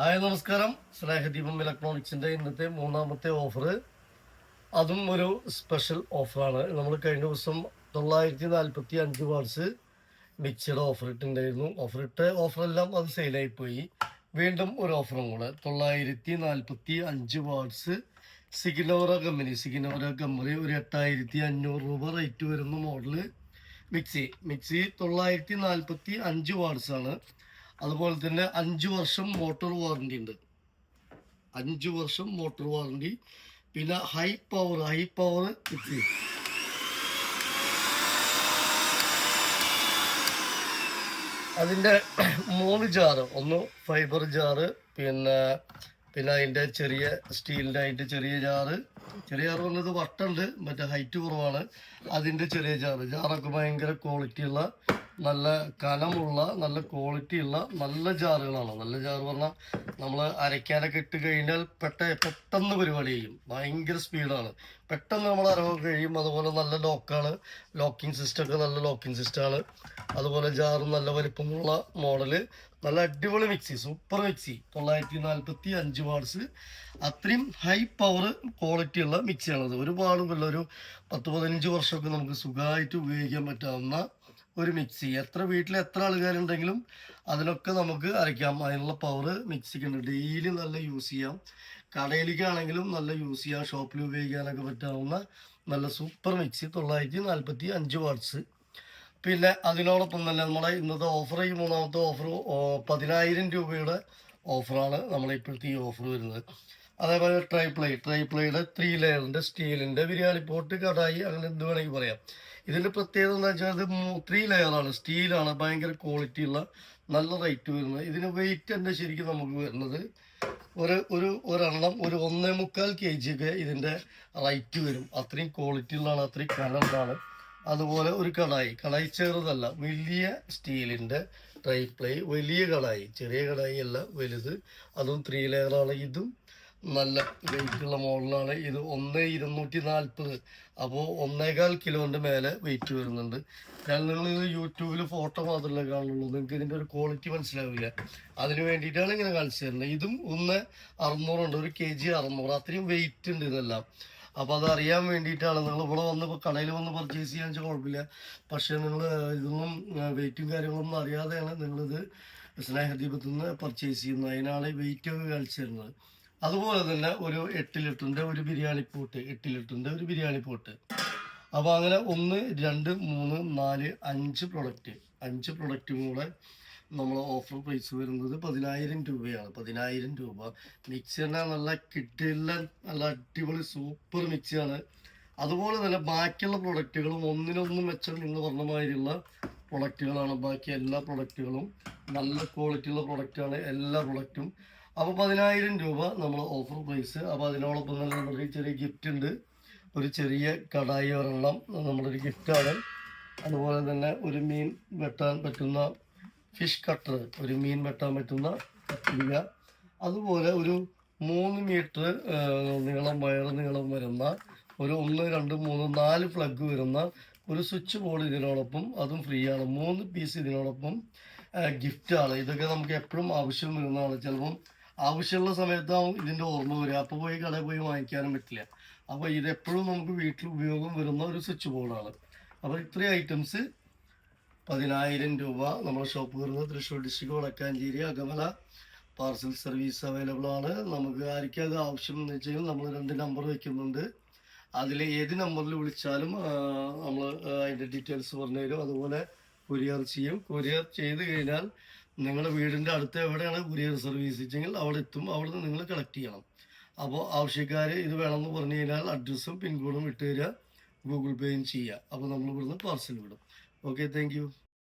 Hi നമസ്കാരം. സ്നേഹദീപം ഇലക്ട്രോണിക്സിന്റെ ഇന്നത്തെ മൂന്നാമത്തെ ഓഫർ. അതും ഒരു സ്പെഷ്യൽ ഓഫറാണ് നമ്മൾ കഴിഞ്ഞ ദിവസം തൊള്ളായിരത്തി നാൽപ്പത്തി അഞ്ച് വാട്സ് മിക്സിയുടെ ഓഫർ ഇട്ടുണ്ടായിരുന്നു ഓഫർ ഇട്ട ഓഫറെല്ലാം അത് സെയിലായി പോയി. വീണ്ടും ഒരു ഓഫറും കൂടെ. തൊള്ളായിരത്തി നാൽപ്പത്തി അഞ്ച് watts Signora company Signora company ഒരു എട്ടായിരത്തി അഞ്ഞൂറ് രൂപ റേറ്റ് വരുന്ന മോഡൽ മിക്സി മിക്സി തൊള്ളായിരത്തി നാൽപ്പത്തി അഞ്ച് വാട്സാണ് ആണ്. അതുപോലെ തന്നെ അഞ്ച് വർഷം മോട്ടോർ വാറണ്ടി ഉണ്ട്. അഞ്ച് വർഷം മോട്ടോർ വാറണ്ടി പിന്നെ ഹൈ പവർ ഹൈ പവർ കിട്ടി അതിന്റെ മൂന്ന് ജാറ് ഒന്ന് ഫൈബർ ജാറ് പിന്നെ പിന്നെ അതിന്റെ ചെറിയ സ്റ്റീലിന്റെ ആയിട്ട് ചെറിയ ജാറ്. ചെറിയ ജാറ് പറഞ്ഞത് വട്ടുണ്ട് മറ്റേ ഹൈറ്റ് കുറവാണ്. അതിന്റെ ചെറിയ ജാറ്. ജാറൊക്കെ ഭയങ്കര ക്വാളിറ്റിയുള്ള നല്ല കനമുള്ള നല്ല ക്വാളിറ്റിയുള്ള നല്ല ജാറുകളാണ്. നല്ല ജാറ് പറഞ്ഞാൽ നമ്മൾ അരയ്ക്കാനൊക്കെ ഇട്ട് കഴിഞ്ഞാൽ പെട്ട പെട്ടെന്ന് പരിപാടി ചെയ്യും. ഭയങ്കര സ്പീഡാണ് പെട്ടെന്ന് നമ്മൾ അരവൊക്കെ കഴിയും. അതുപോലെ നല്ല ലോക്കാണ്. ലോക്കിംഗ് സിസ്റ്റമൊക്കെ നല്ല ലോക്കിംഗ് സിസ്റ്റമാണ് അതുപോലെ ജാറും നല്ല വലിപ്പമുള്ള മോഡൽ നല്ല അടിപൊളി മിക്സി സൂപ്പർ മിക്സി തൊള്ളായിരത്തി നാൽപ്പത്തി അഞ്ച് വാട്സ് അത്രയും ഹൈ പവർ ക്വാളിറ്റി ഉള്ള മിക്സിയാണത് ഒരുപാട് നല്ല ഒരു പത്ത് പതിനഞ്ച് വർഷമൊക്കെ നമുക്ക് സുഖമായിട്ട് ഉപയോഗിക്കാൻ പറ്റാവുന്ന ഒരു മിക്സി എത്ര വീട്ടിൽ എത്ര ആൾക്കാരുണ്ടെങ്കിലും അതിനൊക്കെ നമുക്ക് അരയ്ക്കാം. അതിനുള്ള പവർ മിക്സിക്ക് ഉണ്ട്. ഡെയിലി നല്ല യൂസ് ചെയ്യാം. കടയിലേക്കാണെങ്കിലും നല്ല യൂസ് ചെയ്യാം. ഷോപ്പിൽ ഉപയോഗിക്കാനൊക്കെ പറ്റാവുന്ന നല്ല സൂപ്പർ മിക്സി തൊള്ളായിരത്തി നാൽപ്പത്തി അഞ്ച് വാട്ട്സ് പിന്നെ അതിനോടൊപ്പം തന്നെ നമ്മുടെ ഇന്നത്തെ ഓഫർ ഈ മൂന്നാമത്തെ ഓഫർ പതിനായിരം രൂപയുടെ ഓഫറാണ് നമ്മുടെ ഇപ്പോഴത്തെ ഈ ഓഫർ വരുന്നത്. അതേപോലെ ട്രൈ പ്ലേ ട്രൈ പ്ലേയുടെ ത്രീ ലെയറിന്റെ സ്റ്റീലിന്റെ ബിരിയാണി പോട്ട് കടായി അങ്ങനെ എന്ത് വേണമെങ്കിൽ പറയാം. ഇതിന്റെ പ്രത്യേകത എന്താ വെച്ചാൽ ഇത് ത്രീ ലെയറാണ് സ്റ്റീലാണ് ഭയങ്കര ക്വാളിറ്റി ഉള്ള നല്ല റേറ്റ് വരുന്നത്. ഇതിന് വെയിറ്റ് തന്നെ ശരിക്കും നമുക്ക് വരുന്നത് ഒരു ഒരു ഒരെണ്ണം ഒരു ഒന്നേ മുക്കാൽ കെ ജി ഒക്കെ ഇതിന്റെ റേറ്റ് വരും. അത്രയും ക്വാളിറ്റിയുള്ളതാണ് അത്രയും കനണ്ടാണ് അതുപോലെ ഒരു കടായി. കടായി ചെറുതല്ല വലിയ സ്റ്റീലിന്റെ ട്രൈ പ്ലേ വലിയ കടായി. ചെറിയ കടായി അല്ല വലുത്. അതും ത്രീ ലെയറാണ് ഇതും നല്ല വെയിറ്റുള്ള മോഡലാണ് ഇത് ഒന്ന് ഇരുന്നൂറ്റി നാൽപ്പത് അപ്പോൾ ഒന്നേകാൽ കിലോന്റെ മേലെ വെയിറ്റ് വരുന്നുണ്ട്. ഞാൻ നിങ്ങൾ യൂട്യൂബിൽ ഫോട്ടോ മാത്രമല്ല കാണുള്ളൂ. നിങ്ങൾക്ക് ഇതിന്റെ ഒരു ക്വാളിറ്റി മനസ്സിലാവില്ല. അതിന് വേണ്ടിയിട്ടാണ് ഇങ്ങനെ കാണിച്ചു തരുന്നത്. ഇതും ഒന്ന് അറുന്നൂറുണ്ട് ഒരു കെ ജി അറുന്നൂറ്. അത്രയും വെയിറ്റ് ഉണ്ട് ഇതെല്ലാം. അപ്പോൾ അത് അറിയാൻ വേണ്ടിയിട്ടാണ്. നിങ്ങൾ ഇവിടെ വന്ന് ഇപ്പോൾ കടയിൽ വന്ന് പർച്ചേസ് ചെയ്യാൻ വെച്ചാൽ കുഴപ്പമില്ല. പക്ഷേ നിങ്ങൾ ഇതൊന്നും വെയിറ്റും കാര്യങ്ങളൊന്നും അറിയാതെയാണ് നിങ്ങളിത് സ്നേഹദീപത്തിൽ നിന്ന് പർച്ചേസ് ചെയ്യുന്നത്. അതിനാണ് വെയിറ്റ് ഒക്കെ കളിച്ചു തരുന്നത്. അതുപോലെ തന്നെ ഒരു എട്ട് ലിറ്ററിന്റെ ഒരു ബിരിയാണി പോട്ട് എട്ട് ലിറ്ററിന്റെ ഒരു ബിരിയാണി പോട്ട്. അപ്പോൾ അങ്ങനെ ഒന്ന് രണ്ട് മൂന്ന് നാല് അഞ്ച് പ്രൊഡക്റ്റ് അഞ്ച് പ്രൊഡക്റ്റും കൂടെ നമ്മൾ ഓഫർ പ്രൈസ് വരുന്നത് പതിനായിരം രൂപയാണ്. പതിനായിരം രൂപ. മിക്സറിന് നല്ല കിട്ടില്ല നല്ല അടിപൊളി സൂപ്പർ മിക്സിയാണ് അതുപോലെ തന്നെ ബാക്കിയുള്ള പ്രൊഡക്റ്റുകളും ഒന്നിനൊന്നും മെച്ചം നിങ്ങൾ പറഞ്ഞ മാതിരിയുള്ള പ്രൊഡക്റ്റുകളാണ് ബാക്കി എല്ലാ പ്രൊഡക്റ്റുകളും നല്ല ക്വാളിറ്റിയുള്ള പ്രൊഡക്റ്റാണ് എല്ലാ പ്രൊഡക്റ്റും അപ്പോൾ പതിനായിരം രൂപ നമ്മൾ ഓഫർ പ്രൈസ് അപ്പോൾ അതിനോടൊപ്പം തന്നെ ഒരു ചെറിയ ഗിഫ്റ്റ് ഉണ്ട്. ഒരു ചെറിയ കടായി ഒരെണ്ണം. നമ്മളൊരു ഗിഫ്റ്റാണ് അതുപോലെ തന്നെ ഒരു മീൻ വെട്ടാൻ പറ്റുന്ന ഫിഷ് കട്ടർ ഒരു മീൻ വെട്ടാൻ പറ്റുന്ന കത്തിരിക്ക അതുപോലെ ഒരു മൂന്ന് മീറ്റർ നീളം വയറ് നീളം വരുന്ന ഒരു ഒന്ന് രണ്ട് മൂന്ന് നാല് പ്ലഗ് വരുന്ന ഒരു സ്വിച്ച് ബോർഡ് ഇതിനോടൊപ്പം അതും ഫ്രീ ആണ്. മൂന്ന് പീസ് ഇതിനോടൊപ്പം ഗിഫ്റ്റാണ് ഇതൊക്കെ നമുക്ക് എപ്പോഴും ആവശ്യം വരുന്നതാണ്. ചിലപ്പം ആവശ്യമുള്ള സമയത്താവും ഇതിന്റെ ഓർമ്മ വരിക. അപ്പോൾ പോയി കടയിൽ പോയി വാങ്ങിക്കാനും പറ്റില്ല. അപ്പോൾ ഇതെപ്പോഴും നമുക്ക് വീട്ടിൽ ഉപയോഗം വരുന്ന ഒരു സ്വിച്ച് ബോർഡാണ്. അപ്പോൾ ഇത്രയും ഐറ്റംസ് പതിനായിരം രൂപ നമ്മുടെ ഷോപ്പ് വരുന്നത് Thrissur district Vadakkanchery Akamala parcel service available ആണ്. നമുക്ക് ആർക്കും അത് ആവശ്യം എന്ന് വെച്ചാൽ നമ്മൾ രണ്ട് നമ്പർ വെക്കുന്നുണ്ട്. അതിൽ ഏത് നമ്പറിൽ വിളിച്ചാലും നമ്മൾ അതിന്റെ ഡീറ്റെയിൽസ് പറഞ്ഞു തരും. അതുപോലെ കൊറിയർ ചെയ്യും. കൊറിയർ ചെയ്ത് കഴിഞ്ഞാൽ നിങ്ങളുടെ വീടിന്റെ അടുത്ത് എവിടെയാണ് കൊറിയർ സർവീസ് വെച്ചെങ്കിൽ അവിടെ എത്തും. അവിടെ നിന്ന് നിങ്ങൾ കളക്ട് ചെയ്യണം. അപ്പോൾ ആവശ്യക്കാർ ഇത് വേണമെന്ന് പറഞ്ഞു കഴിഞ്ഞാൽ അഡ്രസ്സും പിൻകോഡും ഇട്ട് തരിക ഗൂഗിൾ പേയും ചെയ്യുക അപ്പോൾ നമ്മൾ ഇവിടുന്ന് പാർസൽ വിടും. Okay thank